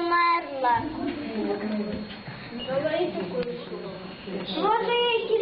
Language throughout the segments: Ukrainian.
померла. Служить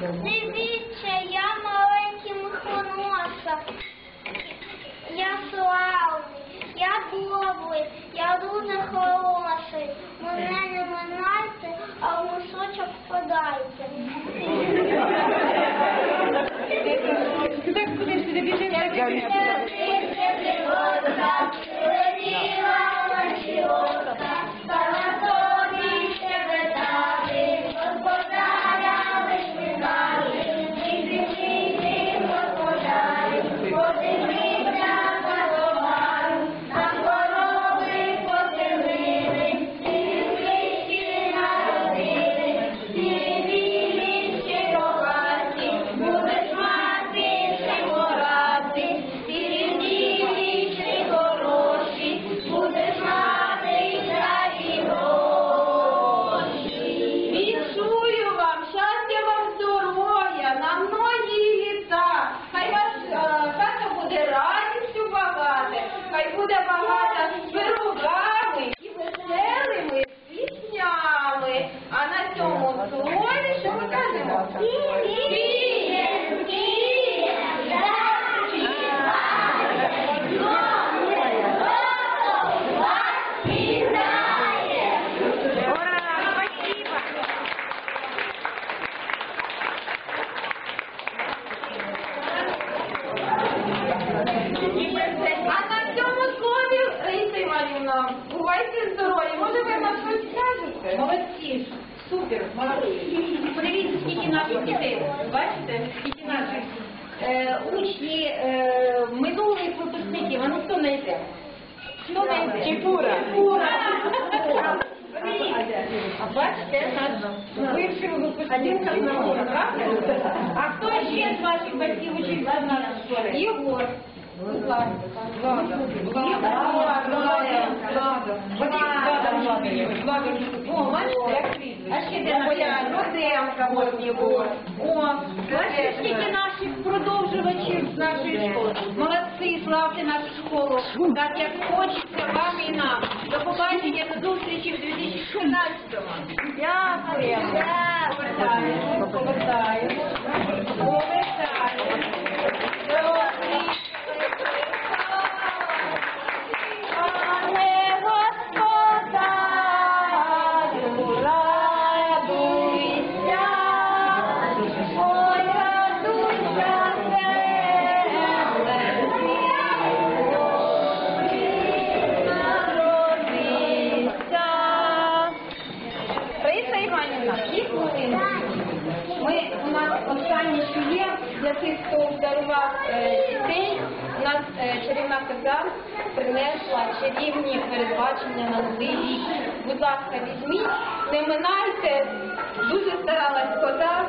Дивіться, я маленький михоноса. Я славний, я добрий, я дуже хороший. Мене не минайте, а в мисочок впадайте. Будеш Іванівна, бувайте здорові. Може ви нам щось скажете? Молодці, супер, молодці. Подивіться, скільки наших дітей. Бачите, скільки наших е, учні е, минулих випускників. А ну хто не йде? Хто не йде? Чепура. Чепура. А бачите, наш бивший випускник. правда? А хто ще з ваших батьків учився в школі? Єгор. Влада. Влада. Влада. Влада. Як прізвище. А ще де Моя родемка, от Єгор. О, бачите, скільки наших продовжувачів з нашої школи. Молодці, славте нашу школу, так як хочеться вам і нам. До побачення, до зустрічі в 2014-му. Дякуємо. Повертаємо, повертаємо, повертаємо. Хто обдарував е, дітей. У нас е, чарівна коза принесла чарівні передбачення на новий рік. Будь ласка, візьміть, не минайте. Дуже старалась коза.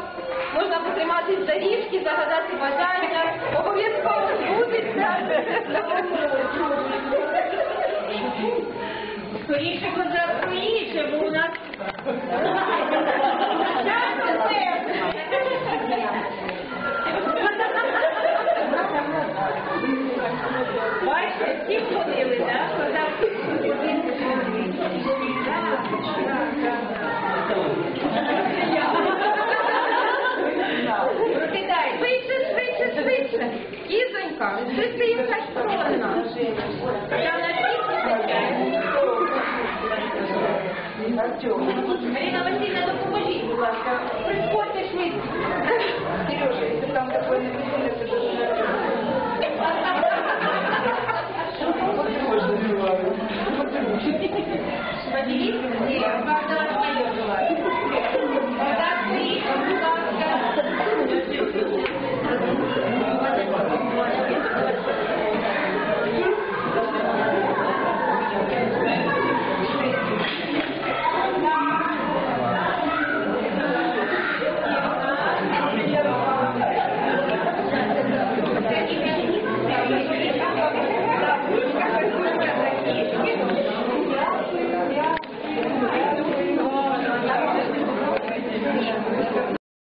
Можна потриматись за ріжки, загадати бажання. Обов'язково збудеться. Скоріше коза скоріше, бо у нас всі ходили, так? Прокидай, швидше, швидше, швидше. Кізонька, ти ти якась скромна. Я на Марина Васильівна, допоможіть, будь ласка. Приходьте швидко. Сережа, Подивіться,